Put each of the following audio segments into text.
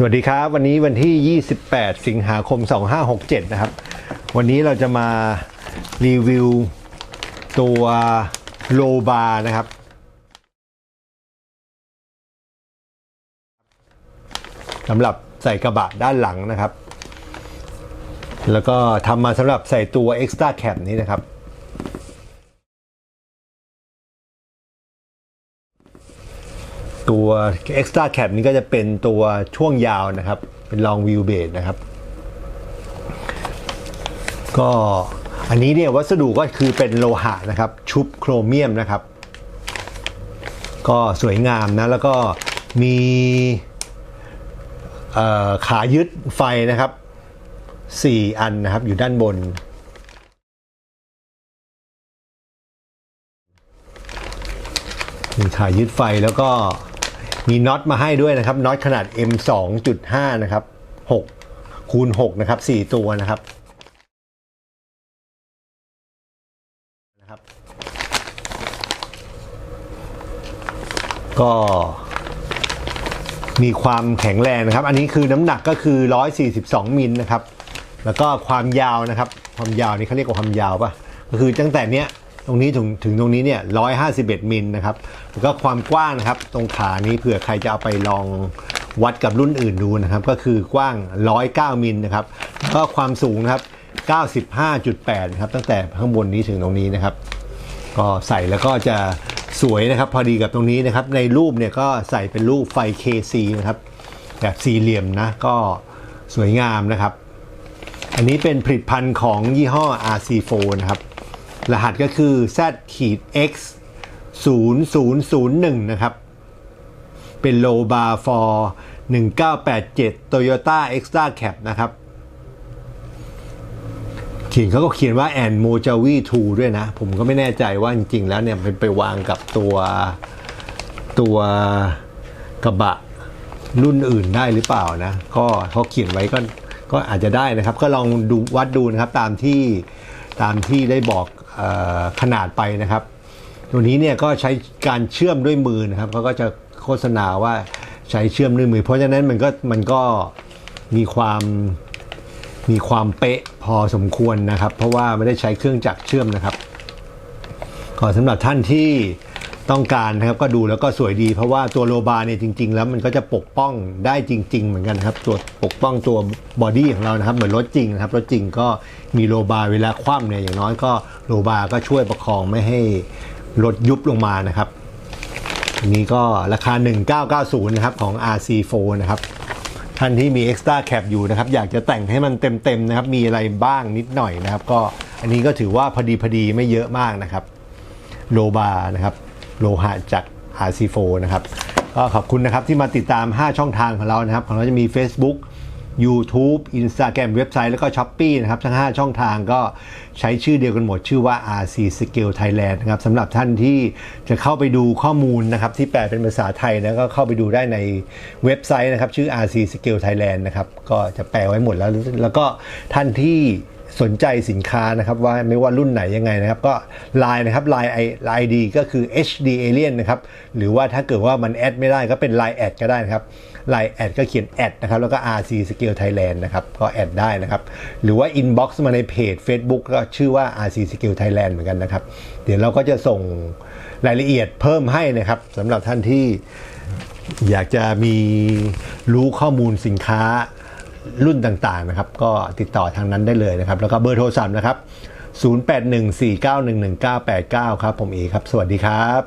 สวัสดีครับ วันนี้วันที่ 28 สิงหาคม 2567 นะครับ วันนี้เราจะมารีวิวตัวโลบานะครับ สำหรับใส่กระบะด้านหลังนะครับ แล้วก็ทำมาสำหรับใส่ตัว Extra Cap นี้นะครับ ตัว Extra Cap นี้ก็จะเป็นตัวช่วงยาวนะครับ เป็น Long Wheel Base นะครับ ก็อันนี้เนี่ยวัสดุก็คือเป็นโลหะนะครับ ชุบโครเมียมนะครับ ก็สวยงามนะ แล้วก็มีขายึดไฟนะครับ 4 อันนะครับอยู่ด้านบน มีขายึดไฟแล้วก็ มีน็อตมาให้ด้วยนะครับน็อตขนาด M 2.5นะครับ6คูณ6นะครับ4ตัวนะครับนะครับ ก็มีความแข็งแรงนะครับ อันนี้คือน้ำหนักก็คือ 142มิลนะครับ แล้วก็ความยาวนะครับ ความยาวนี่เขาเรียกว่าความยาวป่ะ ก็คือตั้งแต่เนี้ย ตรงนี้ถึงถึงตรงนี้เนี่ย151มิลนะครับ แล้วก็ความกว้างนะครับ ตรงขานี้เผื่อใครจะเอาไปลองวัดกับรุ่นอื่นดูนะครับ ก็คือกว้าง109มิลนะครับแล้วก็ความสูงนะครับ95.8นะครับ ตั้งแต่ข้างบนนี้ถึงตรงนี้นะครับ ก็ใส่แล้วก็จะสวยนะครับพอดีกับตรงนี้นะครับ ในรูปเนี่ยก็ใส่เป็นรูปไฟ KC นะครับ แบบสี่เหลี่ยมนะ ก็สวยงามนะครับ อันนี้เป็นผลิตภัณฑ์ของยี่ห้อ RC4 นะครับ รหัสก็คือ Z X 0001 นะครับ เป็น low bar for 1987 Toyota Extra Cap นะครับ เขียนเขาก็เขียนว่า and Mojave 2ด้วยนะ ผมก็ไม่แน่ใจว่าจริง ๆ แล้วเนี่ยมันไปวางกับตัวตัวกระบะรุ่นอื่นได้หรือเปล่านะ ก็เขาเขียนไว้ก็ก็อาจจะได้นะครับ ก็ลองดูวัดดูนะครับตามที่ตามที่ได้บอก ขนาดไปนะครับ ตัวนี้เนี่ยก็ใช้การเชื่อมด้วยมือนะครับเขาก็จะโฆษณาว่าใช้เชื่อมด้วยมือ เพราะฉะนั้นมันก็มันก็มีความมีความเป๊ะพอสมควรนะครับ เพราะว่าไม่ได้ใช้เครื่องจักรเชื่อมนะครับก็สำหรับท่านที่ ต้องการนะครับก็ดูแล้วก็สวยดี เพราะว่าตัวโลบาเนี่ยจริง ๆ แล้วมันก็จะปกป้องได้จริง ๆ เหมือนกันครับตัวปกป้องตัวบอดี้ของเรานะครับเหมือนรถจริงนะครับรถจริงก็มีโลบาเวลาคว่ำเนี่ยอย่างน้อยก็โลบาก็ช่วยประคองไม่ให้รถยุบลงมานะครับอันนี้ก็ราคา 1990 นะครับของ RC4 นะครับท่านที่มี Extra Cap อยู่นะครับ อยากจะแต่งให้มันเต็มๆนะครับ มีอะไรบ้างนิดหน่อยนะครับ ก็อันนี้ก็ถือว่าพอดีพอดีไม่เยอะมากนะครับ โลบานะครับ โลหะจาก RC4 นะครับก็ขอบคุณนะครับที่มาติดตาม 5 ช่องทางของเรานะครับ ของเราจะมี Facebook YouTube Instagram เว็บไซต์แล้วก็ s h อ p e e นะครับทั้ง 5 ช่องทางก็ใช้ชื่อเดียวกันหมด ชื่อว่า RC Scale Thailand นะครับสำหรับท่านที่จะเข้าไปดูข้อมูลนะครับที่แปลเป็นภาษาไทยนะก็เข้าไปดูได้ในเว็บไซต์นะครับชื่อ RC Scale Thailand นะครับก็จะแปลไว้หมดแล้ว แล้วก็ท่านที่ สนใจสินค้านะครับว่าไม่ว่ารุ่นไหนยังไงนะครับ ก็ Line นะครับ Line ID ก็คือ HD Alien นะครับหรือว่าถ้าเกิดว่ามันแอดไม่ได้ก็เป็น Line แอดก็ได้นะครับ Line แอดก็เขียนแอดนะครับแล้วก็ RC Scale Thailand นะครับก็แอดได้นะครับ หรือว่า Inbox มาในเพจ Facebook ก็ชื่อว่า RC Scale Thailand เหมือนกันนะครับ เดี๋ยวเราก็จะส่งรายละเอียดเพิ่มให้นะครับสำหรับท่านที่อยากจะมีรู้ข้อมูลสินค้า รุ่นต่างๆนะครับ ก็ติดต่อทางนั้นได้เลยนะครับ แล้วก็เบอร์โทรศัพท์นะครับ 0814911989 ครับ ผมเอครับ สวัสดีครับ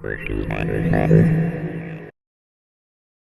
First,